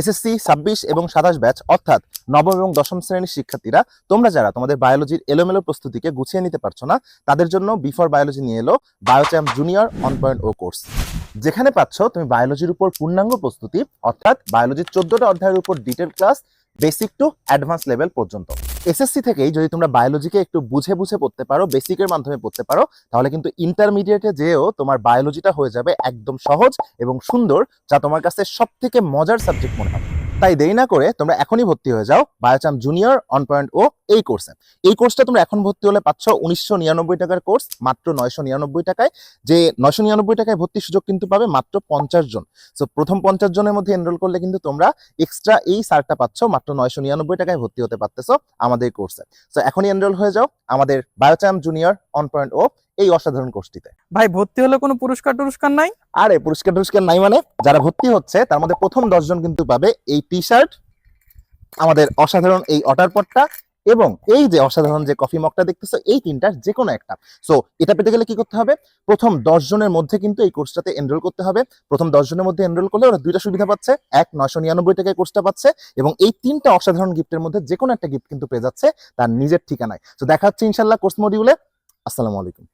SSC, ছাব্বিশ এবং সাতাশ ব্যাচ, অর্থাৎ নবম এবং দশম শ্রেণির শিক্ষার্থীরা, তোমরা যারা তোমাদের বায়োলজির এলোমেলো প্রস্তুতিকে গুছিয়ে নিতে পারছ না, তাদের জন্য বিফর বায়োলজি নিয়ে এলো Biochamp junior on point O course. যেখানে পাচ্ছ তুমি বায়োলজির উপর পূর্ণাঙ্গ প্রস্তুতি, অর্থাৎ বায়োলজির চোদ্দটা অধ্যায়ের উপর detail class, basic to advance level পর্যন্ত। এসএসসি থেকেই যদি তোমরা বায়োলজিকে একটু বুঝে বুঝে পড়তে পারো বেসিকের মাধ্যমে পড়তে পারো, তাহলে কিন্তু ইন্টারমিডিয়েটে যেও তোমার বায়োলজিটা হয়ে যাবে একদম সহজ এবং সুন্দর, যা তোমার কাছে সব থেকে মজার সাবজেক্ট মনে হবে। তাই দেরি না করে তোমরা এখনই ভর্তি হয়ে যাও Biochem junior one point o এই কোর্সে এই কোর্সটা তোমরা এখন ভর্তি হলে পাচ্ছ উনিশশো নিরানব্বই টাকার কোর্স মাত্র নয়শো নিরানব্বই টাকায়। যে নয়শো নিরানব্বই টাকায় ভর্তির সুযোগ কিন্তু পাবে মাত্র পঞ্চাশ জন। সো প্রথম পঞ্চাশ জনের মধ্যে এনরোল করলে কিন্তু তোমরা এক্সট্রা এই সারটা পাচ্ছ, মাত্র নয়শো নিরানব্বই টাকায় ভর্তি হতে পারতেছো আমাদের কোর্সে সো এখনই এনরোল হয়ে যাও আমাদের বায়োচাম জুনিয়র অন পয়েন্ট ও এই অসাধারণ কোর্সটিতে। ভাই ভর্তি হলে কোনো পুরস্কার টুরস্কার নাই? আরে পুরস্কার টুরস্কার নাই মানে যারা ভর্তি হচ্ছে তার মধ্যে প্রথম দশজন কিন্তু পাবে এই টি শার্ট আমাদের অসাধারণ এই অটার পটটা এবং এই যে অসাধারণ যে কফি মগটা দেখতেছো এই তিনটার যে কোনো একটা। সো এটা পেতে গেলে কি করতে হবে? প্রথম দশ জনের মধ্যে কিন্তু এই কোর্সটাতে এনরোল করতে হবে। প্রথম দশ জনের মধ্যে এনরোল করলে ওরা দুইটা সুবিধা পাচ্ছে। এক নয়শো নিরানব্বই টাকায় কোর্সটা পাচ্ছে এবং এই তিনটা অসাধারণ গিফটের মধ্যে যে কোনো একটা গিফট কিন্তু পেয়ে যাচ্ছে তার নিজের ঠিকানায়। তো দেখা হচ্ছে ইনশাল্লাহ কোর্স মডিউলে আসসালামু আলাইকুম।